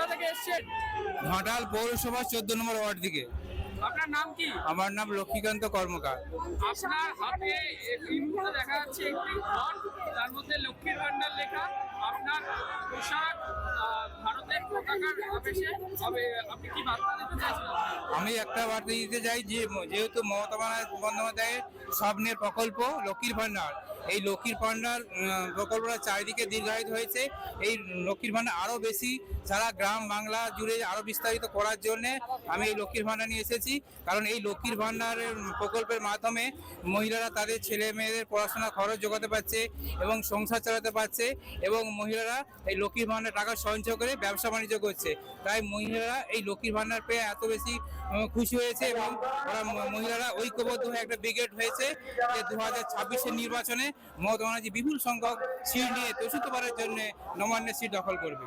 কোথা থেকে এসেছেন? ঘাটাল পৌরসভা চোদ্দ নম্বর ওয়ার্ড দিকে। আপনার নাম কি? আমার নাম লক্ষ্মীকান্ত কর্মকার। আপনার হাতে দেখা যাচ্ছে একটি ঘর তার মধ্যে লক্ষ্মীর ভান্ডার লেখা। আপনার পোশাক ভারতের পতাকার আবেশে। আপনি কি বার্তা দিতে চাইছেন? আমি একটা বার্তা দিতে চাই যে যেহেতু মমতা বানা- বন্দ্যোপাধ্যায়ের স্বপ্নের প্রকল্প লক্ষ্মীর ভান্ডার এই লক্ষ্মীর ভান্ডার উম, প্রকল্পটা চারিদিকে দীর্ঘায়িত হয়েছে। এই লক্ষ্মীর ভান্ডার আরও বেশি সারা গ্রাম বাংলা জুড়ে আরও বিস্তারিত করার জন্য আমি এই লক্ষ্মীর ভান্ডার নিয়ে এসেছি। কারণ এই লক্ষ্মীর ভান্ডারের প্রকল্পের মাধ্যমে মহিলারা তাদের ছেলে মেয়েদের পড়াশোনা খরচ যোগাতে পারছে এবং সংসার চালাতে পারছে এবং মহিলারা এই লক্ষ্মীর ভান্ডার টাকা সঞ্চয় করে ব্যবসা বাণিজ্য করছে। তাই মহিলারা এই লক্ষ্মীর ভান্ডার পেয়ে এত বেশি খুশি হয়েছে এবং ওরা মহিলারা ঐক্যবদ্ধ হয়ে একটা ব্রিগেড হয়েছে যে দু হাজার ছাব্বিশের নির্বাচনে মমতা ব্যানার্জি বিপুল সংখ্যক সিট নিয়ে চতুর্থবারের জন্য নবান্নের সিট দখল করবে।